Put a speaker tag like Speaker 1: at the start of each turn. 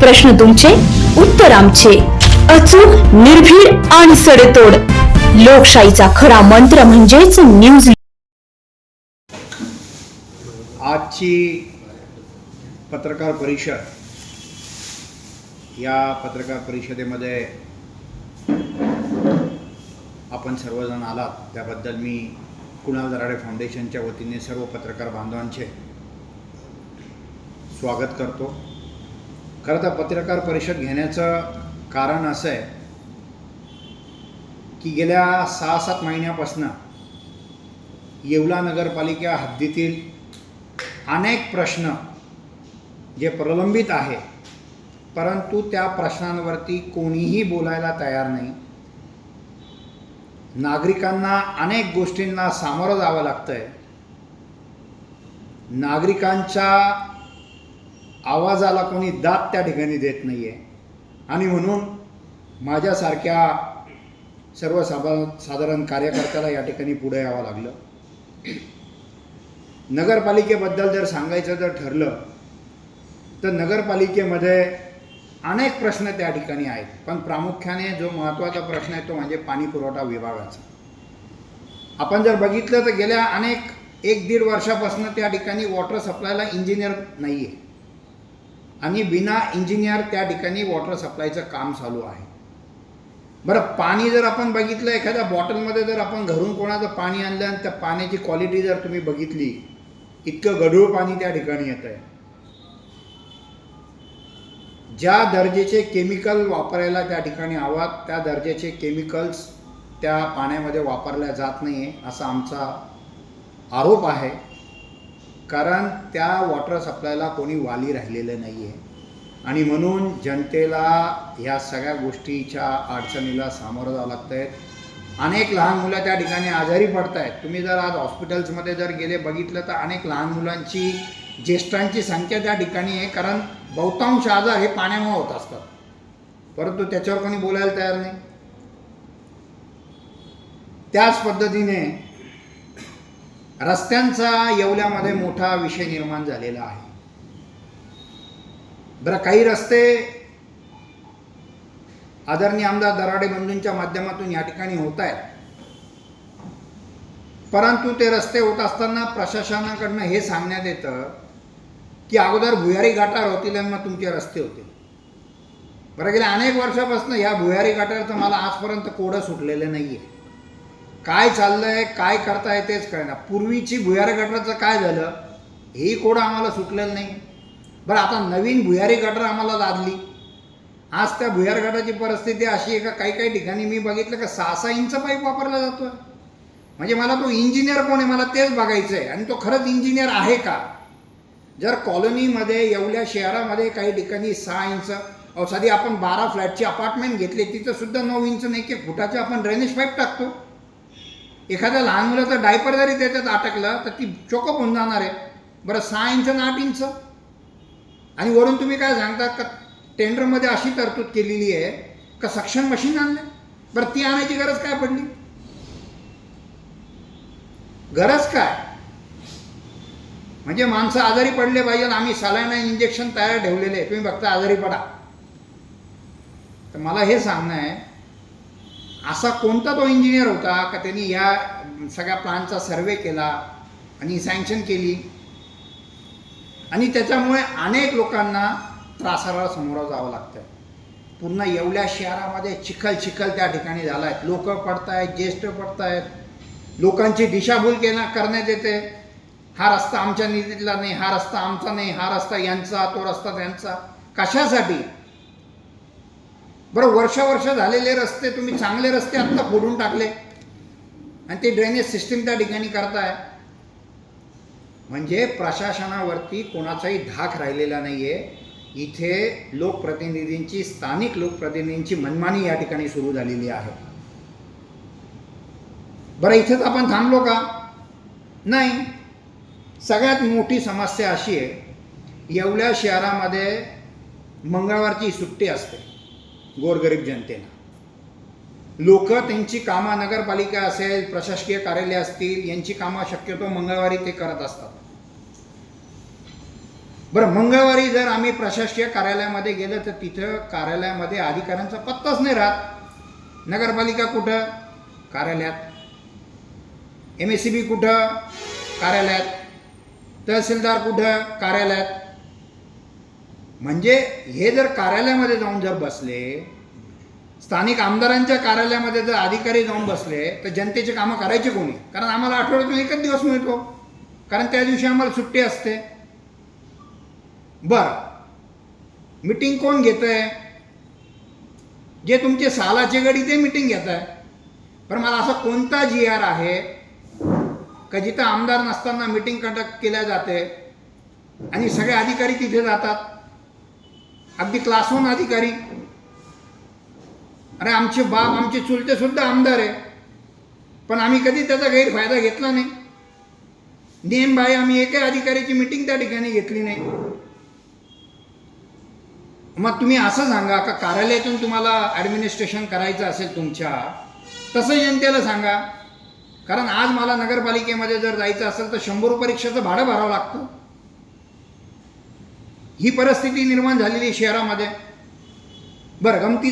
Speaker 1: प्रश्न तुमचे उत्तर आमचे. अचूक निर्भीड आणि सडेतोड. लोकशाहीचा खरा मंत्र म्हणजेच न्यूज
Speaker 2: आजची पत्रकार परिषद या पत्रकार परिषदेमध्ये आपण सर्वजण आलात. त्याबद्दल मी कुणाल दराडे फाउंडेशनच्या वतीने सर्व पत्रकार बांधवांचे स्वागत करतो. खरं तर पत्रकार परिषद घेण्याचं कारण असं आहे की गेल्या सहा सात महिन्यापासनं येवला नगरपालिका हद्दीतील अनेक प्रश्न जे प्रलंबित आहे परंतु त्या प्रश्नांवरती कोणीही बोलायला तयार नाही. नागरिकांना अनेक गोष्टींना सामोरं जावं लागतं आहे नागरिकांच्या आवाजाला कोणी दाद त्या ठिकाणी देत नाही आहे आणि म्हणून माझ्यासारख्या सर्वसाधा साधारण कार्यकर्त्याला या ठिकाणी पुढे यावं लागलं. नगरपालिकेबद्दल जर सांगायचं जर ठरलं तर नगरपालिकेमध्ये अनेक प्रश्न त्या ठिकाणी आहेत. पण प्रामुख्याने जो महत्त्वाचा प्रश्न आहे तो म्हणजे पाणी पुरवठा विभागाचा. आपण जर बघितलं तर गेल्या अनेक एक दीड वर्षापासून त्या ठिकाणी वॉटर सप्लायला इंजिनियर नाही आहे आणि बिना इंजिनियर त्या ठिकाणी वॉटर सप्लायचं काम चालू आहे. बरं पाणी जर आपण बघितलं एखाद्या बॉटलमध्ये जर आपण घरून कोणाचं पाणी आणलं आणि त्या पाण्याची क्वालिटी जर तुम्ही बघितली इतकं गढूळ पाणी त्या ठिकाणी येतं आहे. ज्या दर्जाचे केमिकल वापरायला त्या ठिकाणी हवात त्या दर्जाचे केमिकल्स त्या पाण्यामध्ये वापरल्या जात नाही आहे असा आमचा आरोप आहे. कारण त्या वॉटर सप्लायला कोणी वाली राहिलेलं नाही आहे आणि म्हणून जनतेला ह्या सगळ्या गोष्टीच्या अडचणीला सामोरं जावं लागतं आहे अनेक लहान मुलं त्या ठिकाणी आजारी पडत आहेत तुम्ही जर आज हॉस्पिटल्समध्ये जर गेले बघितलं तर अनेक लहान मुलांची ज्येष्ठांची संख्या त्या ठिकाणी आहे. कारण बहुतांश आजार हे पाण्यामुळे होत असतात. परंतु त्याच्यावर कोणी बोलायला तयार नाही. त्याच पद्धतीने रस्त्यांचा येवल्यामध्ये मोठा विषय निर्माण झालेला आहे. बरं काही रस्ते आदरणीय आमदार दराडे बंधूंच्या माध्यमातून या ठिकाणी होत आहेत. परंतु ते रस्ते होत असताना प्रशासनाकडनं हे सांगण्यात येतं की अगोदर भुयारी गाठार होतील आणि मग तुमचे रस्ते होतील. बरं गेल्या अनेक वर्षापासून या भुयारी गाठारचं मला आजपर्यंत कोडं सुटलेलं नाही आहे काय चाललंय काय करताय तेच कळणार पूर्वीची भुयारी गटराचं काय झालं? हेही कोडं आम्हाला सुटलेलं नाही. बरं आता नवीन भुयारी गटर आम्हाला लादली. आज त्या भुयार गटाची परिस्थिती अशी आहे का काही काही ठिकाणी मी बघितलं का सहा सहा इंच पाईप वापरला जातोय म्हणजे मला तो इंजिनियर कोण आहे मला तेच बघायचं आहे आणि तो खरंच इंजिनियर आहे का? जर कॉलनीमध्ये येवल्या शहरामध्ये काही ठिकाणी सहा इंच साधी आपण बारा फ्लॅटची अपार्टमेंट घेतली तिथं सुद्धा नऊ इंच नाही की फुटाचे आपण ड्रेनेज पाईप टाकतो. एखाद्या लहान मुलाचं डायपर जरी त्याच्यात अटकलं तर ती चोकअप होऊन जाणार आहे. बरं सहा इंच आणि आठ इंच आणि वरून तुम्ही काय सांगता का टेंडरमध्ये अशी तरतूद केलेली आहे का सक्शन मशीन आणले बरं ती आणायची गरज काय पडली? गरज काय? म्हणजे माणसं आजारी पडले पाहिजे आम्ही सलाईन इंजेक्शन तयार ठेवलेले आहे. तुम्ही बघता आजारी पडा. तर मला हे सांगणं आहे असा कोणता तो इंजिनियर होता का त्यांनी या सगळ्या प्लानचा सर्वे केला आणि सँक्शन केली? आणि त्याच्यामुळे अनेक लोकांना त्रासाला समोर जावं लागतं पूर्ण एवढ्या शहरामध्ये चिखल चिखल त्या ठिकाणी झाला आहेत लोक पडत आहेत ज्येष्ठ पडत आहेत लोकांची दिशाभूल केला करण्यात येते. हा रस्ता आमच्या निधीतला नाही हा रस्ता आमचा नाही हा रस्ता यांचा तो रस्ता त्यांचा. कशासाठी? बरं वर्ष वर्ष झालेले रस्ते तुम्ही चांगले रस्ते आत्ता फोडून टाकले. आणि ते ड्रेनेज सिस्टीम त्या ठिकाणी करताय. म्हणजे प्रशासनावरती कोणाचाही धाक राहिलेला नाही आहे इथे लोकप्रतिनिधींची स्थानिक लोकप्रतिनिधींची मनमानी या ठिकाणी सुरू झालेली आहे. बरं इथेच आपण थांबलो का? नाही. सगळ्यात मोठी समस्या अशी आहे एवढ्या शहरामध्ये मंगळवारची सुट्टी असते. गोरगरीब जनतेला लोक त्यांची कामं नगरपालिका असेल प्रशासकीय कार्यालय असतील यांची कामं शक्यतो मंगळवारी ते करत असतात. बरं मंगळवारी जर आम्ही प्रशासकीय कार्यालयामध्ये गेलं तर तिथं कार्यालयामध्ये अधिकाऱ्यांचा पत्ताच नाही राहत. नगरपालिका कुठं? कार्यालयात. एम एस सी बी कुठं? कार्यालयात. तहसीलदार कुठं? कार्यालयात. म्हणजे हे जर कार्यालयामध्ये जाऊन जर बसले स्थानिक आमदारांच्या कार्यालयामध्ये जर अधिकारी जाऊन बसले तर जनतेची कामं करायची कोणी? कारण आम्हाला आठवड्यातून एकच दिवस मिळतो. कारण त्या दिवशी आम्हाला सुट्टी असते. बरं. मिटिंग कोण घेत आहे जे तुमचे सालाचे गडी ते मिटिंग घेत आहे पण मला असा कोणता जी आर आहे? का जिथं आमदार नसताना मिटिंग कंडक्ट केल्या जाते आणि सगळे अधिकारी तिथे जातात? अगदी क्लास अधिकारी. अरे आमचे बाप आमचे चुलते सुद्धा आमदार आहे. पण आम्ही कधी त्याचा गैरफायदा घेतला नाही. नेम भाई आम्ही एका अधिकाऱ्याची मिटिंग त्या ठिकाणी घेतली नाही. मग तुम्ही असं सांगा का कार्यालयातून तुम्हाला ॲडमिनिस्ट्रेशन करायचं असेल तुमच्या तसं जनतेला सांगा. कारण आज मला नगरपालिकेमध्ये जर जायचं असेल तर शंभर परीक्षेचं भाडं भरावं लागतं. ही परिस्थिती निर्माण झालेली शहरामध्ये. बरं गमती